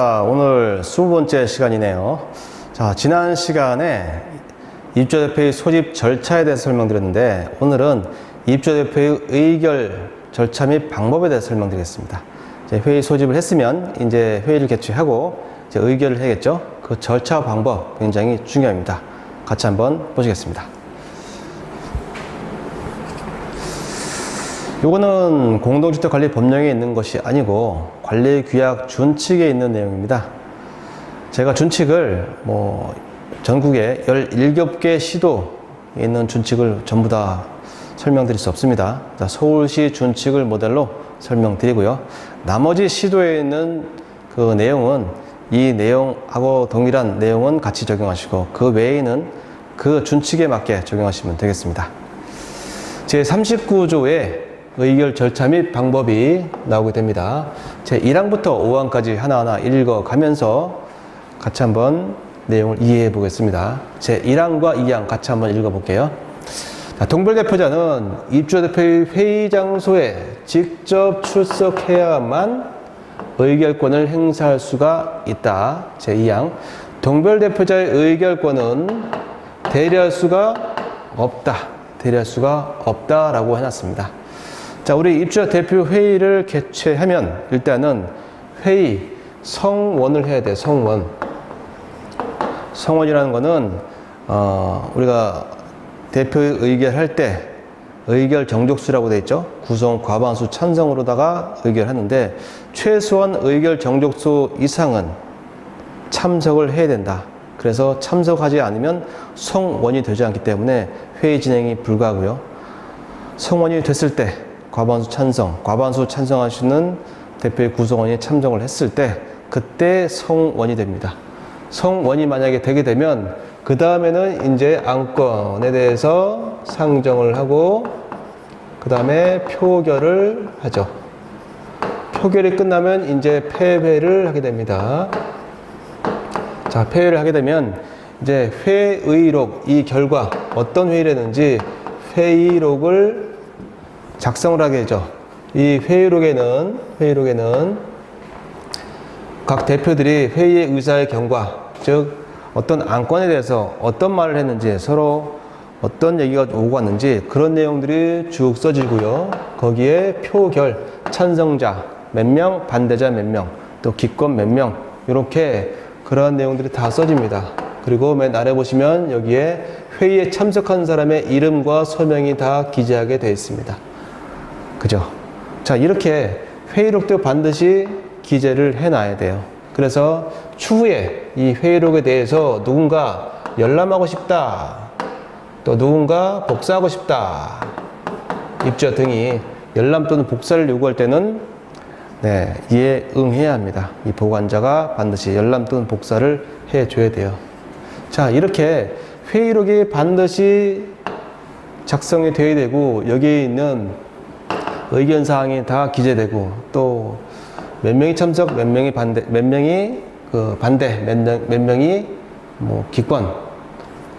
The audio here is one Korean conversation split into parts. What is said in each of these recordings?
자, 오늘 20번째 시간이네요. 자, 지난 시간에 입주대표의 소집 절차에 대해서 설명드렸는데 오늘은 입주대표의 의결 절차 및 방법에 대해서 설명드리겠습니다. 이제 회의 소집을 했으면 이제 회의를 개최하고 이제 의결을 해야겠죠. 그 절차 방법 굉장히 중요합니다. 같이 한번 보시겠습니다. 요거는 공동주택 관리 법령에 있는 것이 아니고 관리 규약 준칙에 있는 내용입니다. 제가 준칙을 뭐 전국에 17개 시도에 있는 준칙을 전부 다 설명드릴 수 없습니다. 자, 서울시 준칙을 모델로 설명드리고요. 나머지 시도에 있는 그 내용은 이 내용하고 동일한 내용은 같이 적용하시고 그 외에는 그 준칙에 맞게 적용하시면 되겠습니다. 제 39조에 의결 절차 및 방법이 나오게 됩니다. 제 1항부터 5항까지 하나하나 읽어가면서 같이 한번 내용을 이해해 보겠습니다. 제 1항과 2항 같이 한번 읽어 볼게요. 자, 동별 대표자는 입주 대표의 회의 장소에 직접 출석해야만 의결권을 행사할 수가 있다. 제 2항. 동별 대표자의 의결권은 대리할 수가 없다. 대리할 수가 없다라고 해놨습니다. 자, 우리 입주자 대표 회의를 개최하면 일단은 회의 성원을 해야 돼. 성원. 성원이라는 거는 어, 우리가 대표 의결할 때 의결 정족수라고 돼 있죠. 구성 과반수 찬성으로다가 의결하는데 최소한 의결 정족수 이상은 참석을 해야 된다. 그래서 참석하지 않으면 성원이 되지 않기 때문에 회의 진행이 불가하고요. 성원이 됐을 때 과반수 찬성, 과반수 찬성하시는 대표의 구성원이 참석을 했을 때 그때 성원이 됩니다. 성원이 만약에 되게 되면 그 다음에는 이제 안건에 대해서 상정을 하고 그 다음에 표결을 하죠. 표결이 끝나면 이제 패배를 하게 됩니다. 자, 폐회를 하게 되면 이제 회의록 이 결과 어떤 회의를 했는지 회의록을 작성을 하게 되죠. 이 회의록에는 회의록에는 각 대표들이 회의의 의사의 경과, 즉 어떤 안건에 대해서 어떤 말을 했는지 서로 어떤 얘기가 오고 갔는지 그런 내용들이 쭉 써지고요. 거기에 표결, 찬성자 몇 명, 반대자 몇 명, 또 기권 몇 명, 이렇게 그러한 내용들이 다 써집니다. 그리고 맨 아래 보시면 여기에 회의에 참석한 사람의 이름과 서명이 다 기재하게 되어 있습니다. 그죠? 자, 이렇게 회의록도 반드시 기재를 해놔야 돼요. 그래서 추후에 이 회의록에 대해서 누군가 열람하고 싶다. 또 누군가 복사하고 싶다. 입주자 등이 열람 또는 복사를 요구할 때는 네, 이에 응해야 합니다. 이 보관자가 반드시 열람 또는 복사를 해줘야 돼요. 자, 이렇게 회의록이 반드시 작성이 되어야 되고, 여기에 있는 의견 사항이 다 기재되고, 또 몇 명이 참석, 몇 명이 반대, 몇 명이 그 반대, 몇, 명, 몇 명이 뭐 기권,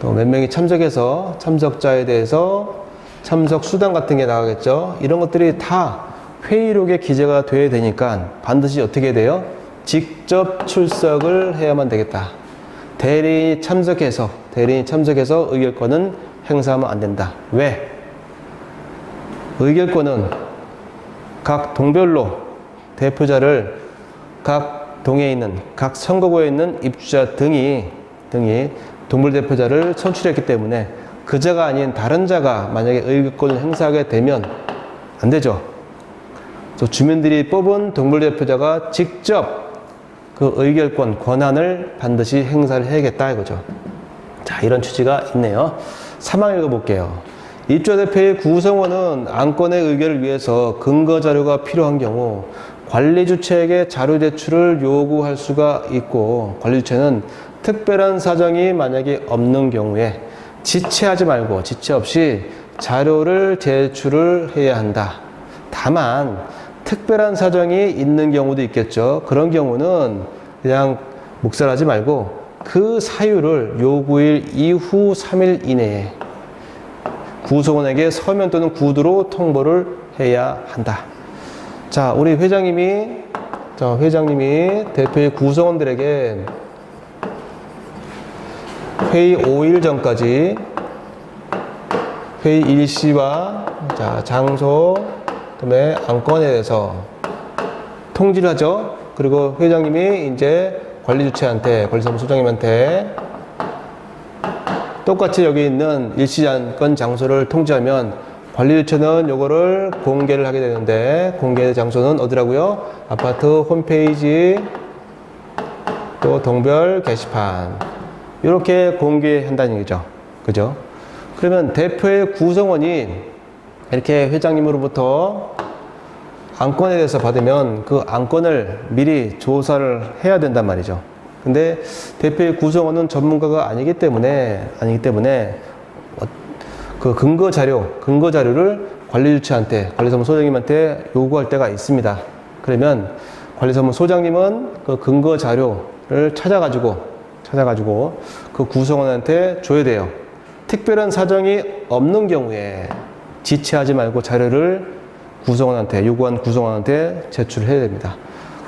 또 몇 명이 참석해서 참석자에 대해서 참석 수당 같은 게 나가겠죠. 이런 것들이 다 회의록에 기재가 돼야 되니까 반드시 어떻게 돼요? 직접 출석을 해야만 되겠다. 대리인이 참석해서, 대리인이 참석해서 의결권은 행사하면 안 된다. 왜? 의결권은 각 동별로 대표자를 각 동에 있는, 각 선거구에 있는 입주자 등이, 등이 동물 대표자를 선출했기 때문에 그자가 아닌 다른 자가 만약에 의결권을 행사하게 되면 안 되죠. 또 주민들이 뽑은 동물 대표자가 직접 그 의결권, 권한을 반드시 행사를 해야겠다 이거죠. 자, 이런 취지가 있네요. 3항 읽어볼게요. 입주대표의 구성원은 안건의 의결을 위해서 근거 자료가 필요한 경우 관리 주체에게 자료 제출을 요구할 수가 있고 관리 주체는 특별한 사정이 만약에 없는 경우에 지체하지 말고 지체 없이 자료를 제출을 해야 한다. 다만 특별한 사정이 있는 경우도 있겠죠. 그런 경우는 그냥 묵살하지 말고 그 사유를 요구일 이후 3일 이내에 구성원에게 서면 또는 구두로 통보를 해야 한다. 자, 우리 회장님이 자, 회장님이 대표의 구성원들에게 회의 5일 전까지 회의 일시와 자, 장소, 그다음에 안건에 대해서 통지를 하죠. 그리고 회장님이 이제 관리 주체한테 관리사무 소장님한테 똑같이 여기 있는 일시 안건 장소를 통지하면 관리 주체는 요거를 공개를 하게 되는데 공개 장소는 어디라고요? 아파트 홈페이지 또 동별 게시판 이렇게 공개한다는 얘기죠. 그죠? 그러면 대표의 구성원이 이렇게 회장님으로부터 안건에 대해서 받으면 그 안건을 미리 조사를 해야 된단 말이죠. 근데 대표의 구성원은 전문가가 아니기 때문에 아니기 때문에 어, 그 근거 자료, 근거 자료를 관리 주체한테 관리사무 소장님한테 요구할 때가 있습니다. 그러면 관리사무 소장님은 그 근거 자료를 찾아가지고 찾아가지고 그 구성원한테 줘야 돼요. 특별한 사정이 없는 경우에 지체하지 말고 자료를 구성원한테 요구한 구성원한테 제출해야 됩니다.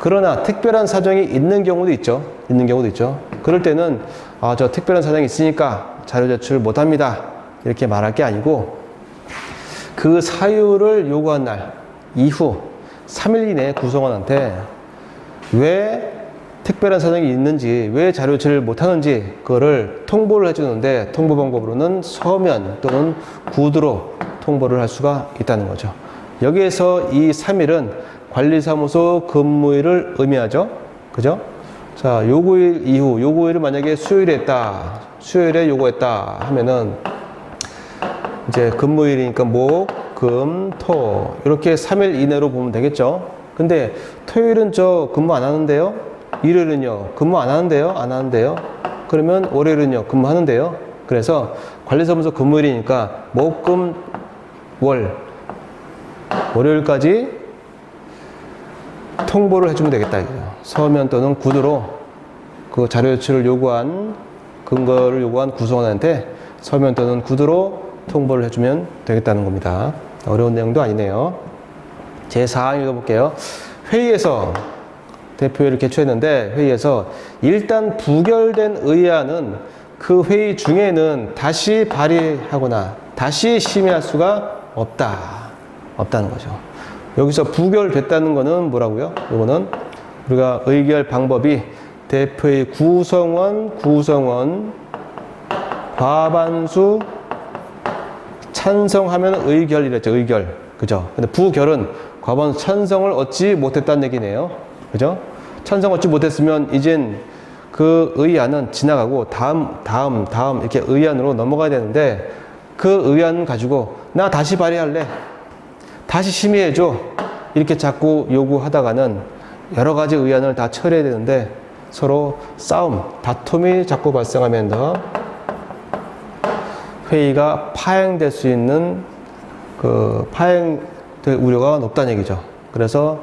그러나 특별한 사정이 있는 경우도 있죠. 있는 경우도 있죠. 그럴 때는 아, 저 특별한 사정이 있으니까 자료 제출 못 합니다. 이렇게 말할 게 아니고 그 사유를 요구한 날 이후 3일 이내에 구성원한테 왜 특별한 사정이 있는지 왜 자료 제출을 못 하는지 그거를 통보를 해주는데 통보 방법으로는 서면 또는 구두로 통보를 할 수가 있다는 거죠. 여기에서 이 3일은 관리사무소 근무일을 의미하죠. 그죠? 자, 요구일 이후, 요구일을 만약에 수요일에 했다. 수요일에 요구했다 하면은 이제 근무일이니까 목, 금, 토. 이렇게 3일 이내로 보면 되겠죠. 근데 토요일은 저 근무 안 하는데요. 일요일은요. 근무 안 하는데요. 안 하는데요. 그러면 월요일은요. 근무하는데요. 그래서 관리사무소 근무일이니까 목, 금, 월. 월요일까지 통보를 해주면 되겠다. 서면 또는 구두로 그 자료 제출을 요구한 근거를 요구한 구성원한테 서면 또는 구두로 통보를 해주면 되겠다는 겁니다. 어려운 내용도 아니네요. 제 4항 읽어볼게요. 회의에서 대표회를 개최했는데 회의에서 일단 부결된 의안은 그 회의 중에는 다시 발의하거나 다시 심의할 수가 없다. 없다는 거죠. 여기서 부결됐다는 거는 뭐라고요? 이거는 우리가 의결 방법이 대표의 구성원, 구성원, 과반수 찬성하면 의결이랬죠. 의결. 그죠? 근데 부결은 과반수 찬성을 얻지 못했다는 얘기네요. 그죠? 찬성 얻지 못했으면 이젠 그 의안은 지나가고 다음, 다음, 다음 이렇게 의안으로 넘어가야 되는데 그 의안 가지고 나 다시 발의할래. 다시 심의해줘. 이렇게 자꾸 요구하다가는 여러 가지 의안을 다 처리해야 되는데 서로 싸움, 다툼이 자꾸 발생하면서 회의가 파행될 수 있는 그 파행될 우려가 높다는 얘기죠. 그래서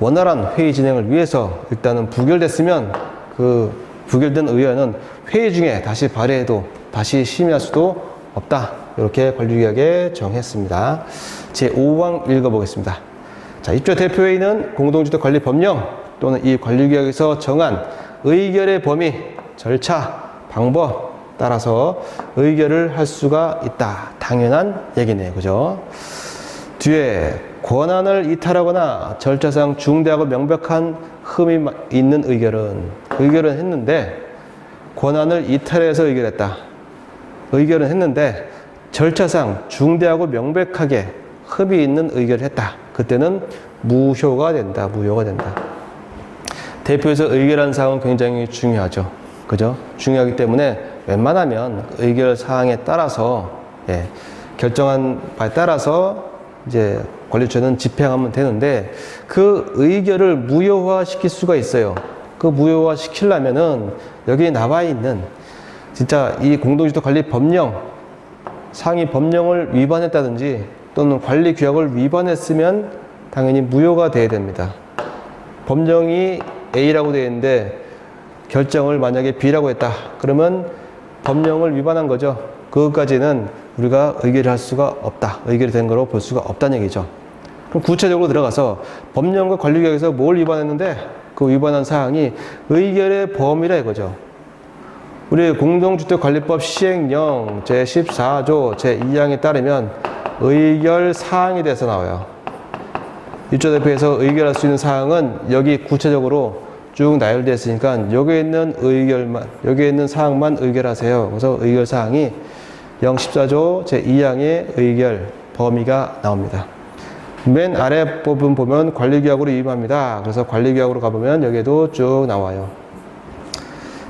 원활한 회의 진행을 위해서 일단은 부결됐으면 그 부결된 의원은 회의 중에 다시 발의해도 다시 심의할 수도 없다. 이렇게 관리규약에 정했습니다. 제 5항 읽어보겠습니다. 자, 입주 대표회의는 공동주택 관리 법령 또는 이 관리규약에서 정한 의결의 범위, 절차, 방법 따라서 의결을 할 수가 있다. 당연한 얘기네요. 그죠? 뒤에 권한을 이탈하거나 절차상 중대하고 명백한 흠이 있는 의결은 의결은 했는데 권한을 이탈해서 의결했다. 의결은 했는데 절차상 중대하고 명백하게 흠이 있는 의결을 했다. 그때는 무효가 된다. 무효가 된다. 대표에서 의결한 사항은 굉장히 중요하죠. 그죠? 중요하기 때문에 웬만하면 의결 사항에 따라서 예, 결정한 바에 따라서 이제 관리처는 집행하면 되는데 그 의결을 무효화 시킬 수가 있어요. 그 무효화 시키려면은 여기 나와 있는 진짜 이 공동주택 관리 법령 상위 법령을 위반했다든지 또는 관리 규약을 위반했으면 당연히 무효가 돼야 됩니다. 법령이 A라고 되어 있는데 결정을 만약에 B라고 했다. 그러면 법령을 위반한 거죠. 그것까지는 우리가 의결을 할 수가 없다. 의결이 된 거로 볼 수가 없다는 얘기죠. 그럼 구체적으로 들어가서 법령과 관리계약에서 뭘 위반했는데 그 위반한 사항이 의결의 범위라 이거죠. 우리 공동주택관리법 시행령 제14조 제2항에 따르면 의결 사항에 대해서 나와요. 입주 대표에서 의결할 수 있는 사항은 여기 구체적으로 쭉 나열되어 있으니까 여기에 있는 의결만, 여기에 있는 사항만 의결하세요. 그래서 의결 사항이 014조 제2항의 의결 범위가 나옵니다. 맨 아래 부분 보면 관리규약으로 위임합니다. 그래서 관리규약으로 가보면 여기에도 쭉 나와요.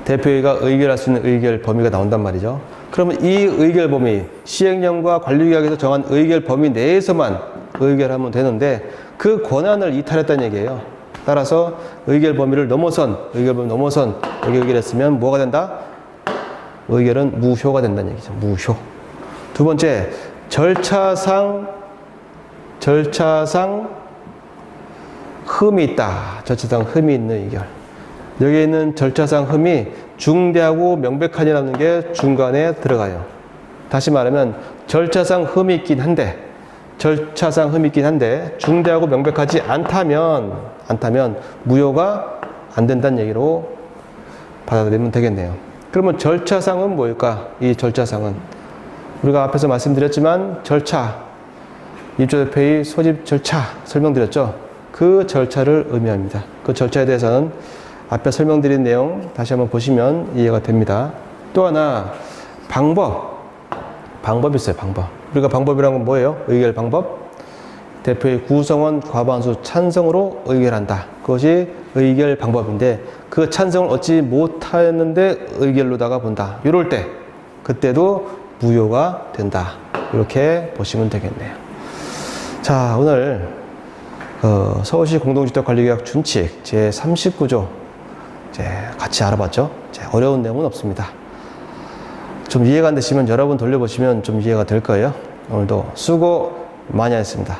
대표회의가 의결할 수 있는 의결 범위가 나온단 말이죠. 그러면 이 의결 범위, 시행령과 관리규약에서 정한 의결 범위 내에서만 의결하면 되는데 그 권한을 이탈했다는 얘기예요. 따라서 의결 범위를 넘어선, 의결 범위 넘어선 의결했으면 뭐가 된다? 의결은 무효가 된다는 얘기죠. 무효. 두 번째, 절차상, 절차상 흠이 있다. 절차상 흠이 있는 의결. 여기 있는 절차상 흠이 중대하고 명백하니라는 게 중간에 들어가요. 다시 말하면 절차상 흠이 있긴 한데 절차상 흠이 있긴 한데 중대하고 명백하지 않다면 않다면 무효가 안 된다는 얘기로 받아들이면 되겠네요. 그러면 절차상은 뭘까? 이 절차상은 우리가 앞에서 말씀드렸지만 절차 입주대표의 소집 절차 설명드렸죠. 그 절차를 의미합니다. 그 절차에 대해서는 앞에 설명드린 내용 다시 한번 보시면 이해가 됩니다. 또 하나 방법 방법이 있어요. 방법 우리가 방법이란 건 뭐예요? 의결 방법 대표의 구성원 과반수 찬성으로 의결한다. 그것이 의결 방법인데 그 찬성을 얻지 못하였는데 의결로다가 본다. 이럴 때 그때도 무효가 된다. 이렇게 보시면 되겠네요. 자 오늘 어, 서울시 공동주택관리계약 준칙 제 39조 이제 같이 알아봤죠. 이제 어려운 내용은 없습니다. 좀 이해가 안 되시면 여러분 돌려보시면 좀 이해가 될 거예요. 오늘도 수고 많이 하셨습니다.